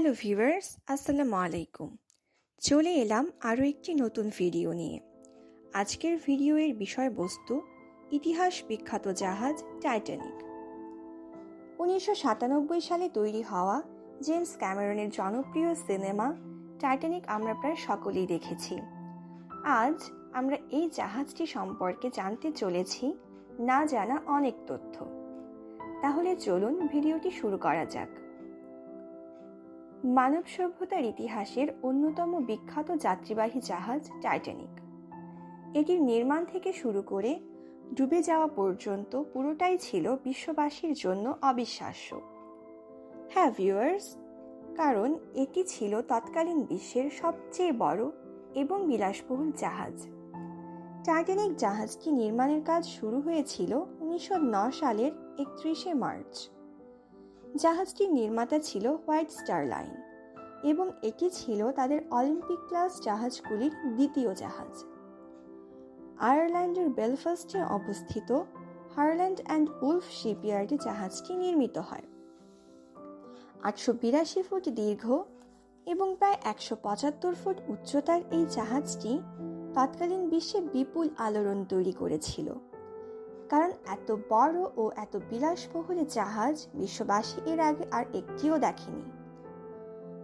Hello viewers আসসালামু আলাইকুম চলে এলাম আরও একটি নতুন ভিডিও নিয়ে। আজকের ভিডিওর বিষয়বস্তু, ইতিহাস বিখ্যাত জাহাজ টাইটানিক উনিশশো সাতানব্বই সালে তৈরি হওয়া জেমস ক্যামেরনের জনপ্রিয় সিনেমা টাইটানিক আমরা প্রায় সকলেই দেখেছি। আজ আমরা এই জাহাজটি সম্পর্কে জানতে চলেছি, না জানা অনেক তথ্য। তাহলে চলুন ভিডিওটি শুরু করা যাক। মানব সভ্যতার ইতিহাসের অন্যতম বিখ্যাত যাত্রীবাহী জাহাজ টাইটানিক। এটির নির্মাণ থেকে শুরু করে ডুবে যাওয়া পর্যন্ত পুরোটাই ছিল বিশ্ববাসীর জন্য অবিশ্বাস্য। হ্যাঁ ভিউয়ার্স, কারণ এটি ছিল তৎকালীন বিশ্বের সবচেয়ে বড় এবং বিলাসবহুল জাহাজ। টাইটানিক জাহাজটি নির্মাণের কাজ শুরু হয়েছিল উনিশশো সালের একত্রিশে মার্চ। জাহাজটির নির্মাতা ছিল হোয়াইট স্টার লাইন এবং এটি ছিল তাদের অলিম্পিক ক্লাস জাহাজগুলির দ্বিতীয় জাহাজ। আয়ারল্যান্ডের বেলফাস্টে অবস্থিত হারল্যান্ড অ্যান্ড উলফ শিপইয়ার্ডে জাহাজটি নির্মিত হয়। আটশো বিরাশি ফুট দীর্ঘ এবং প্রায় একশো পঁচাত্তর ফুট উচ্চতার এই জাহাজটি তৎকালীন বিশ্বে বিপুল আলোড়ন তৈরি করেছিল। কারণ এত বড় ও এত বিলাসবহুল জাহাজ বিশ্ববাসী এর আগে আর একটিও দেখেনি।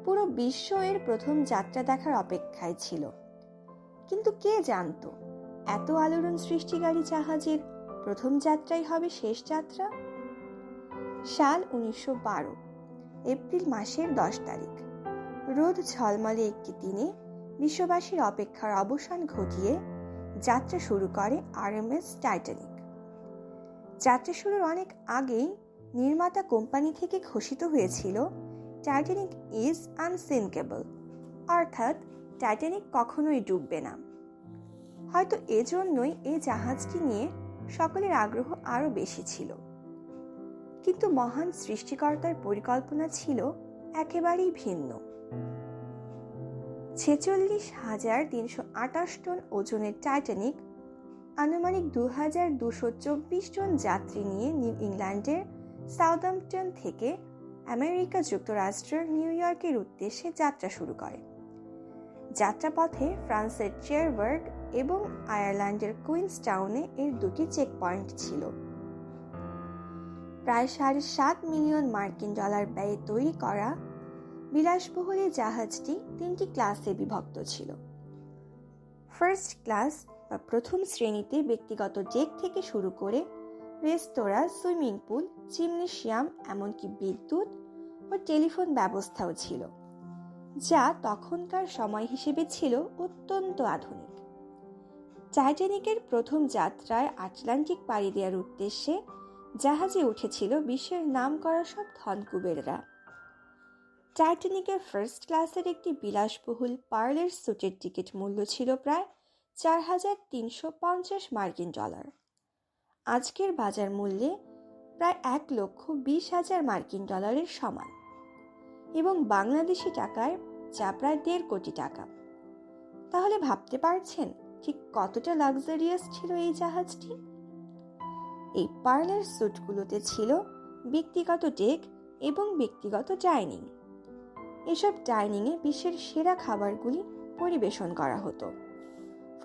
পুরো বিশ্ব এর প্রথম যাত্রা দেখার অপেক্ষায় ছিল। কিন্তু কে জানত? এত আলোড়ন সৃষ্টিকারী জাহাজের প্রথম যাত্রাই হবে শেষ যাত্রা? সাল উনিশশো বারো, এপ্রিল মাসের দশ তারিখ। রোদ ঝলমলে একটি দিনে বিশ্ববাসীর অপেক্ষার অবসান ঘটিয়ে যাত্রা শুরু করে আর এম এস টাইটানিক। যাত্রা শুরুর অনেক আগেই নির্মাতা কোম্পানি থেকে ঘোষিত হয়েছিল টাইটানিক ইজ আনসিনকেবল অর্থাৎ টাইটানিক কখনোই ডুববে না। হয়তো এজন্যই এই জাহাজটি নিয়ে সকলের আগ্রহ আরও বেশি ছিল। কিন্তু মহান সৃষ্টিকর্তার পরিকল্পনা ছিল একেবারেই ভিন্ন। ছেচল্লিশ হাজার তিনশো আটাশ টন ওজনের টাইটানিক আনুমানিক দু হাজার দুশো চব্বিশ জন যাত্রী নিয়ে নিউ ইংল্যান্ডের সাউদাম্পটন থেকে আমেরিকা যুক্তরাষ্ট্রের নিউ ইয়র্কের উদ্দেশ্যে যাত্রা শুরু করে। যাত্রাপথে ফ্রান্সের চেয়ারবার্গ এবং আয়ারল্যান্ডের কুইন্স টাউনে এর দুটি চেক পয়েন্ট ছিল। প্রায় সাড়ে সাত মিলিয়ন মার্কিন ডলার ব্যয়ে তৈরি করা বিলাসবহুল জাহাজটি তিনটি ক্লাসে বিভক্ত ছিল। ফার্স্ট ক্লাস বা প্রথম শ্রেণীতে ব্যক্তিগত ডেক থেকে শুরু করে রেস্তোরাঁ, সুইমিং পুল, জিমনেশিয়াম, এমনকি বিদ্যুৎ ও টেলিফোন ব্যবস্থাও ছিল, যা তখনকার সময় হিসেবে ছিল অত্যন্ত আধুনিক। টাইটানিকের প্রথম যাত্রায় আটলান্টিক পাড়ি দেওয়ার উদ্দেশ্যে জাহাজে উঠেছিল বিশ্বের নাম করা সব ধনকুবেররা। টাইটানিকের ফার্স্ট ক্লাসের একটি বিলাসবহুল পার্লের সুটের টিকিট মূল্য ছিল প্রায় চার হাজার তিনশো পঞ্চাশ মার্কিন ডলার। আজকের বাজার মূল্যে প্রায় এক লক্ষ বিশ হাজার মার্কিন ডলারের সমান এবং বাংলাদেশি টাকায় যা প্রায় দেড় কোটি টাকা। তাহলে ভাবতে পারছেন ঠিক কতটা লাক্সারিয়াস ছিল এই জাহাজটি? এই পার্লার স্যুটগুলোতে ছিল ব্যক্তিগত ডেক এবং ব্যক্তিগত ডাইনিং। এসব ডাইনিংয়ে বিশ্বের সেরা খাবারগুলি পরিবেশন করা হতো।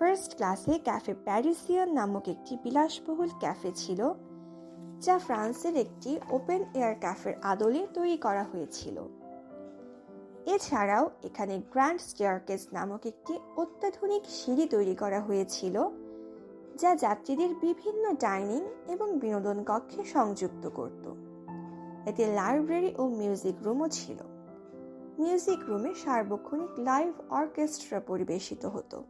ফার্স্ট ক্লাসে ক্যাফে প্যারিসিয়ান নামক একটি বিলাসবহুল ক্যাফে ছিল, যা ফ্রান্সের একটি ওপেন এয়ার ক্যাফের আদলে তৈরি করা হয়েছিল। এছাড়াও এখানে গ্র্যান্ড স্টেয়ারকেস নামক একটি অত্যাধুনিক সিঁড়ি তৈরি করা হয়েছিল, যা যাত্রীদের বিভিন্ন ডাইনিং এবং বিনোদন কক্ষে সংযুক্ত করত। এতে লাইব্রেরি ও মিউজিক রুমও ছিল। মিউজিক রুমে সার্বক্ষণিক লাইভ অর্কেস্ট্রা পরিবেশিত হতো।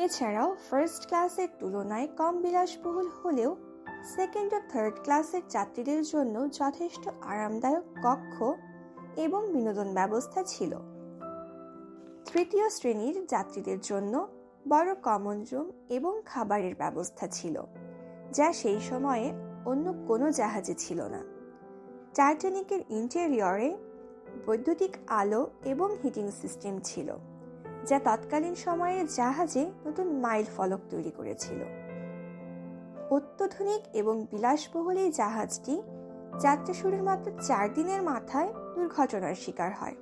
এছাড়াও ফার্স্ট ক্লাসের তুলনায় কম বিলাসবহুল হলেও সেকেন্ড ও থার্ড ক্লাসের যাত্রীদের জন্য যথেষ্ট আরামদায়ক কক্ষ এবং বিনোদন ব্যবস্থা ছিল। তৃতীয় শ্রেণির যাত্রীদের জন্য বড় কমন রুম এবং খাবারের ব্যবস্থা ছিল, যা সেই সময়ে অন্য কোনো জাহাজে ছিল না। টাইটানিকের ইন্টেরিয়রে বৈদ্যুতিক আলো এবং হিটিং সিস্টেম ছিল। যা তৎকালীন সময়ে জাহাজে নতুন মাইল ফলক তৈরি করেছিল। অত্যাধুনিক এবং বিলাসবহুল এই জাহাজটি যাত্রা শুরুর মাত্র চার দিনের মাথায় দুর্ঘটনার শিকার হয়।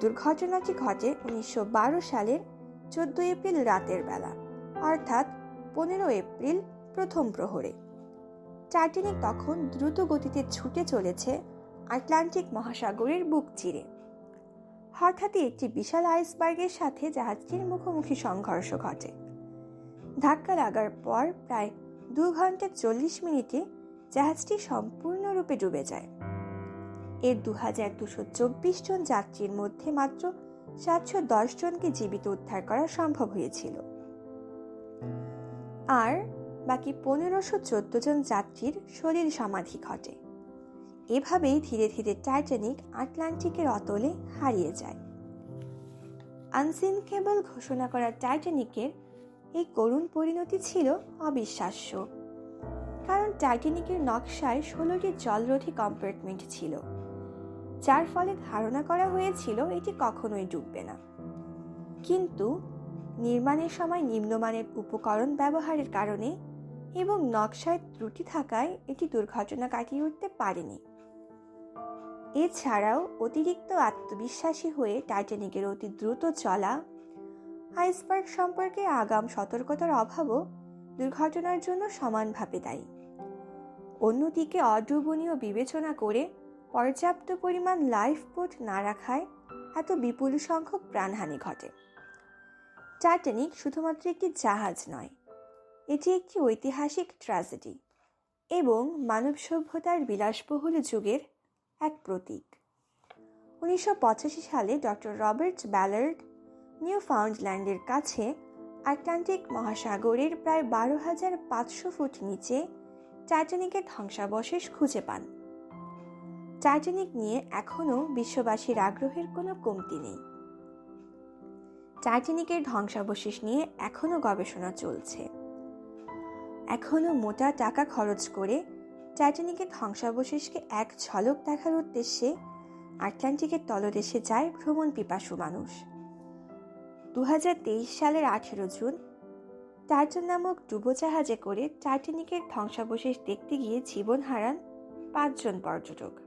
দুর্ঘটনাটি ঘটে উনিশশো বারো সালের চোদ্দ এপ্রিল রাতের বেলা, অর্থাৎ পনেরো এপ্রিল প্রথম প্রহরে। টাইটানিক তখন দ্রুত গতিতে ছুটে চলেছে আটলান্টিক মহাসাগরের বুক চিরে। হঠাৎই একটি বিশাল আইসবার্গের সাথে জাহাজটির মুখোমুখি সংঘর্ষ ঘটে। ধাক্কা লাগার পর প্রায় দু ঘণ্টা চল্লিশ মিনিটে জাহাজটি সম্পূর্ণরূপে ডুবে যায়। এর দু হাজার দুশো চব্বিশ জন যাত্রীর মধ্যে মাত্র সাতশো দশ জনকে জীবিত উদ্ধার করা সম্ভব হয়েছিল। আর বাকি পনেরোশো চোদ্দ জন যাত্রীর শরীর সমাধি ঘটে। এভাবেই ধীরে ধীরে টাইটানিক আটলান্টিকের অতলে হারিয়ে যায়। আনসিনকেবল ঘোষণা করা টাইটানিকের এই করুণ পরিণতি ছিল অবিশ্বাস্য। কারণ টাইটানিকের নকশায় ষোলোটি জলরোধী কম্পার্টমেন্ট ছিল, যার ফলে ধারণা করা হয়েছিল এটি কখনোই ডুববে না। কিন্তু নির্মাণের সময় নিম্নমানের উপকরণ ব্যবহারের কারণে এবং নকশায় ত্রুটি থাকায় এটি দুর্ঘটনা কাটিয়ে উঠতে পারেনি। এছাড়াও অতিরিক্ত আত্মবিশ্বাসী হয়ে টাইটানিকের অতি দ্রুত চলা, আইসবার্গ সম্পর্কে আগাম সতর্কতার অভাবও দুর্ঘটনার জন্য সমানভাবে দায়ী। অন্যদিকে অডুবনীয় বিবেচনা করে পর্যাপ্ত পরিমাণ লাইফ বোট না রাখায় এত বিপুল সংখ্যক প্রাণহানি ঘটে। টাইটানিক শুধুমাত্র একটি জাহাজ নয়, এটি একটি ঐতিহাসিক ট্র্যাজেডি এবং মানব সভ্যতার বিলাসবহুল যুগের এক প্রতীক। উনিশশো পঁচাশি সালে ডক্টর রবার্ট ব্যালার্ড নিউ ফাউন্ডল্যান্ডের কাছে আটলান্টিক মহাসাগরের প্রায় বারো হাজার পাঁচশো ফুট নিচে টাইটানিকের ধ্বংসাবশেষ খুঁজে পান। টাইটানিক নিয়ে এখনও বিশ্ববাসীর আগ্রহের কোনো কমতি নেই। টাইটানিকের ধ্বংসাবশেষ নিয়ে এখনও গবেষণা চলছে। এখনও মোটা টাকা খরচ করে টাইটানিকের ধ্বংসাবশেষকে এক ঝলক দেখার উদ্দেশ্যে আটলান্টিকের তলদেশে যায় ভ্রমণ পিপাসু মানুষ। দু হাজার তেইশ সালের আঠেরো জুন, টাইটান নামক ডুবোজাহাজে করে টাইটানিকের ধ্বংসাবশেষ দেখতে গিয়ে জীবন হারান পাঁচজন পর্যটক।